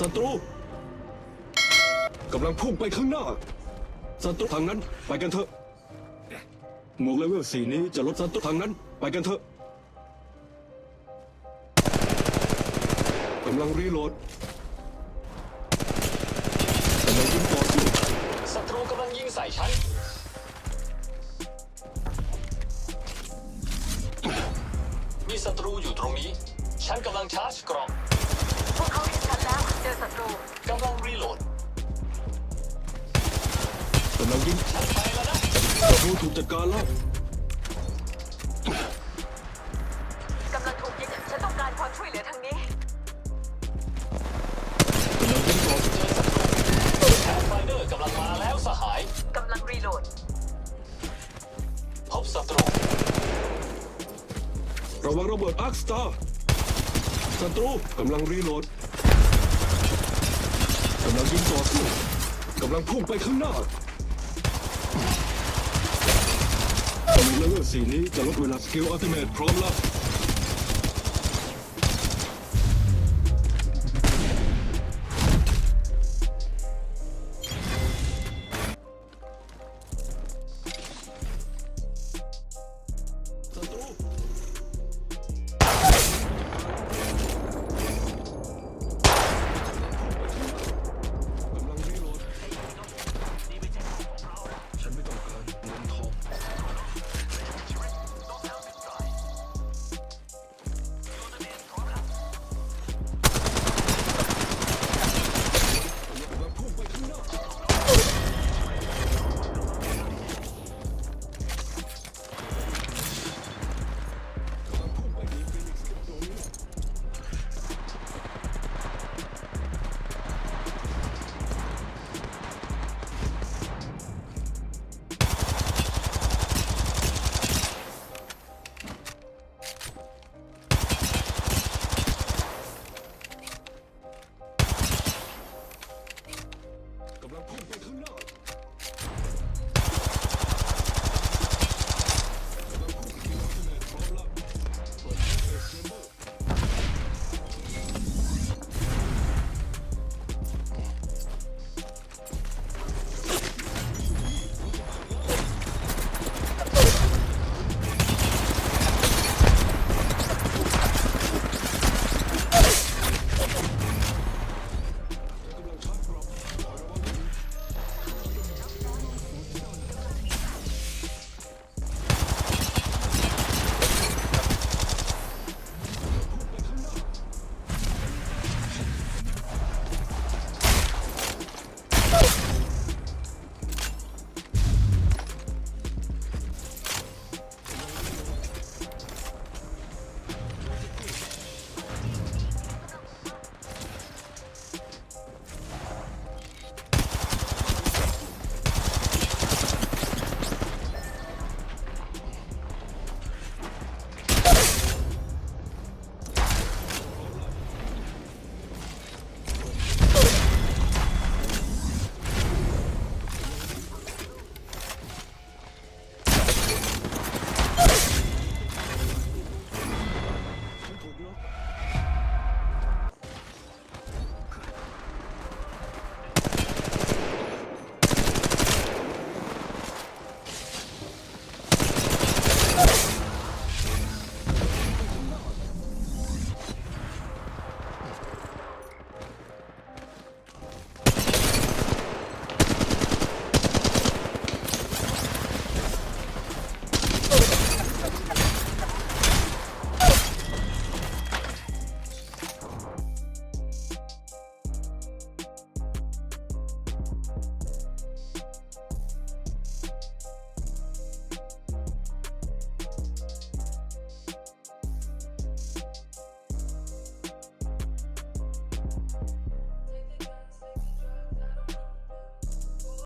ศัตรูกำลังพุ่งไปข้างหน้าศัตรูทางนั้นไปกันเถอะ หมวกเลเวลสี่นี้จะลดศัตรูทางนั้น ไปกันเถอะกำลังรีโหลดกำลังยิงต่อสู้ศัตรูกำลังยิงใส่ฉัน มีศัตรูอยู่ตรงนี้ ฉันกำลังชาร์จกรอบ พวกเขาเห็นฉันแล้วเจอศัตรูกำลังรีโหลดกำลังยิงฉันไปแล้วนะศัตรูถูกจัดการแล้วกำลังถูกยิงฉันต้องการความช่วยเหลือทางนี้กำลังยิงต่อสู้เจอศัตรูแคมไฟเดอร์กำลังมาแล้วสหาย กำลังรีโหลดพบศัตรูระวังระเบิดอาร์คสตาร์ ศัตรูกำลังรีโหลดกำลังยิงต่อสู้กำลังพุ่งไปข้างหน้าตอนนี้เลเวลสีนี้จะลดเวลาสกิลอัลติเมทพร้อมแล้วศัตรู